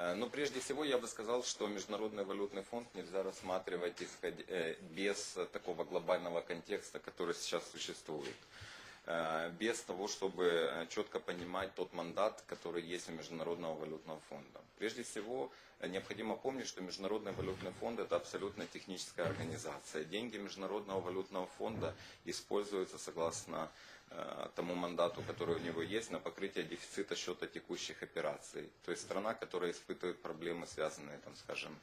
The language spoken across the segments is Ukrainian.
Э, Но прежде всего я бы сказал, что Международный валютный фонд нельзя рассматривать исходя- э, без э, такого глобального контекста, который сейчас существует. Э, Без того, чтобы э, четко понимать тот мандат, который есть у Международного валютного фонда. Прежде всего, э, необходимо помнить, что Международный валютный фонд это абсолютно техническая организация. Деньги Международного валютного фонда используются согласно э, тому мандату, который у него есть, на покрытие дефицита счета текущих операций. То есть страна, которая испытывает проблемы, связанные, там, скажем,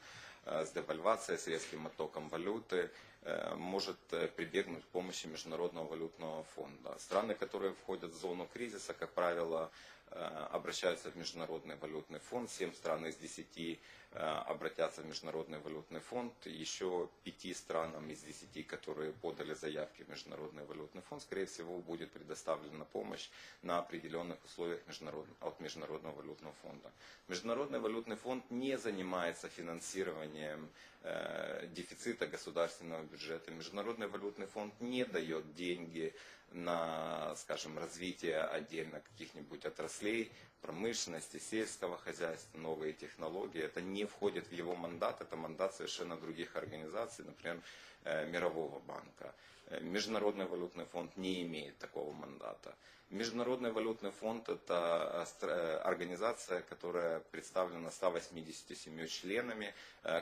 э, с девальвацией, с резким оттоком валюты, э, может э, прибегнуть к помощи Международного валютного фонда. Страны, которые входят в зону кризиса, как правило, э, обращаются в Международный валютный фонд. Семь стран из десяти э, обратятся в Международный валютный фонд. Еще пяти странам из десяти, которые подали заявки в Международный валютный фонд, скорее всего, будет предоставлена помощь на определенных условиях международного- от Международного валютного фонда. Международный валютный фонд не занимается финансированием э, дефицита государственного бюджета. Международный валютный фонд не дает деньги на, скажем, развитие отдельно каких-нибудь отраслей, промышленности, сельского хозяйства, новые технологии. Это не входит в его мандат, это мандат совершенно других организаций, например, э, Мирового банка. Э, Международный валютный фонд не имеет такого мандата. Международный валютный фонд – это э, организация, которая представлена 187 членами.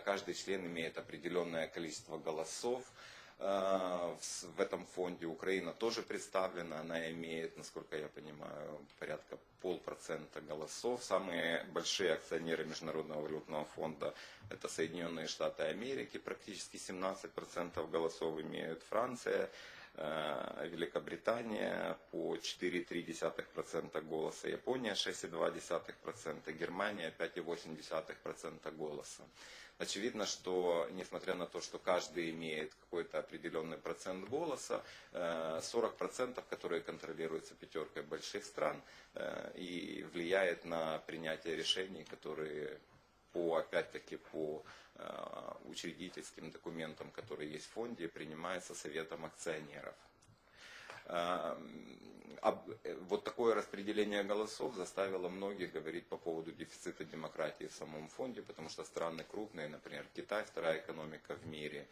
Каждый член имеет определенное количество голосов. Э, В этом фонде Украина тоже представлена. Она имеет, насколько я понимаю, порядка полпроцента голосов. Самые большие акционеры Международного валютного фонда – это Соединенные Штаты Америки. Практически 17% голосов имеют Франция, Великобритания по 4,3% голоса, Япония 6,2%, Германия 5,8% голоса. Очевидно, что несмотря на то, что каждый имеет какой-то определенный процент голоса, э, 40%, которые контролируются пятеркой больших стран, э, и влияет на принятие решений, которые по, опять-таки, по э, учредительским документам, которые есть в фонде, принимается Советом акционеров. Э, об- э, Вот такое распределение голосов заставило многих говорить по поводу дефицита демократии в самом фонде, потому что страны крупные, например, Китай, вторая экономика в мире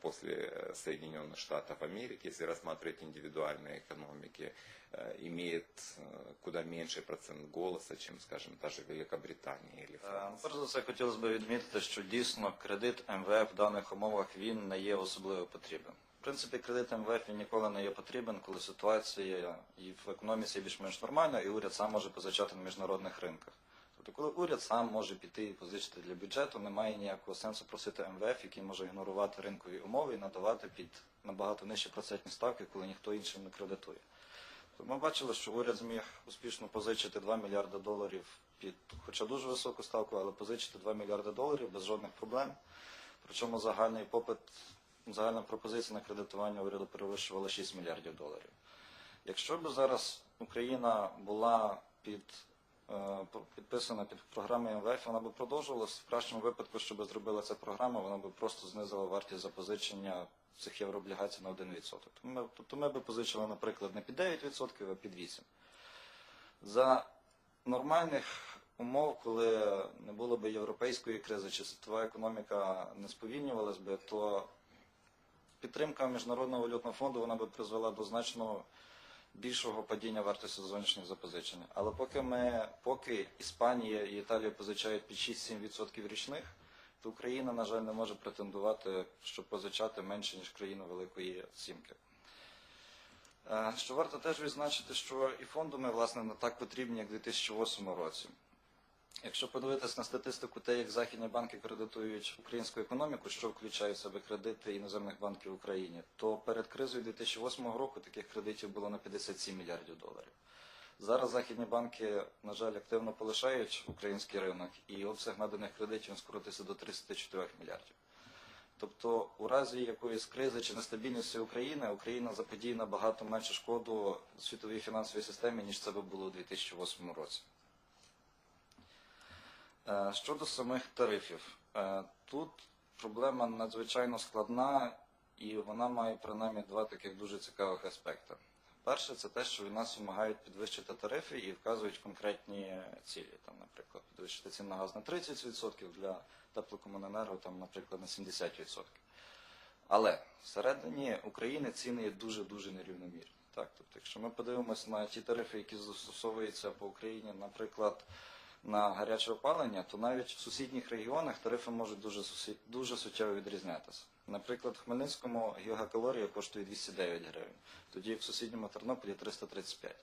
после э, Соединенных Штатов Америки, если рассматривать индивидуальные экономики, э, имеет э, куда меньший процент голоса, чем, скажем, та же Великобритания или Е, Франция. Перш за все хотілося б відмітити, що дійсно кредит МВФ в даних умовах він не є особливо потрібен. В принципі, кредит МВФ він ніколи не є потрібен, коли ситуація і в економіці більш-менш нормальна, і уряд сам може позичати на міжнародних ринках. Тобто, коли уряд сам може піти і позичити для бюджету, немає ніякого сенсу просити МВФ, який може ігнорувати ринкові умови і надавати під набагато нижчі процентні ставки, коли ніхто іншим не кредитує. Тобто Ми бачили, що уряд зміг успішно позичити 2 мільярди доларів під, хоча дуже високу ставку, але позичити 2 мільярди доларів без жодних проблем. Причому загальний попит, загальна пропозиція на кредитування уряду перевищувала 6 мільярдів доларів. Якщо б зараз Україна була під підписана під програмою МВФ, вона б продовжувалася. В кращому випадку, щоб зробила ця програма, вона б просто знизила вартість запозичення цих єврооблігацій на 1%. Тобто ми, тобто ми б позичили, наприклад, не під 9%, а під 8%. За нормальних умов, коли не було б європейської кризи, чи світова економіка не сповільнювалась би, то підтримка Міжнародного валютного фонду вона би призвела до значно більшого падіння вартості зовнішніх запозичень. Але поки ми, поки Іспанія і Італія позичають під 6-7% річних, то Україна, на жаль, не може претендувати, щоб позичати менше, ніж країна Великої Сімки. Е, Що варто теж відзначити, що і фонду ми, власне, не так потрібні, як у 2008 році. Якщо подивитись на статистику те, як західні банки кредитують українську економіку, що включає в себе кредити іноземних банків в Україні, то перед кризою 2008 року таких кредитів було на 57 мільярдів доларів. Зараз західні банки, на жаль, активно полишають український ринок, і обсяг наданих кредитів скоротився до 34 мільярдів. Тобто, у разі якоїсь кризи чи нестабільності України, Україна заподіє набагато менше шкоду світовій фінансовій системі, ніж це би було у 2008 році. Е, Щодо самих тарифів, Е, тут проблема надзвичайно складна і вона має принаймні два таких дуже цікавих аспекти. Перше, це те, що від нас вимагають підвищити тарифи і вказують конкретні цілі. Там, наприклад, підвищити ціну на газ на 30%, для теплокомуненерго, там, наприклад, на 70%. Але всередині України ціни є дуже-дуже нерівномірні. Так? Тобто, якщо ми подивимося на ті тарифи, які застосовуються по Україні, наприклад, на гаряче опалення, то навіть в сусідніх регіонах тарифи можуть дуже, дуже суттєво відрізнятися. Наприклад, в Хмельницькому гігакалорія коштує 209 гривень, тоді в сусідньому Тернополі 335.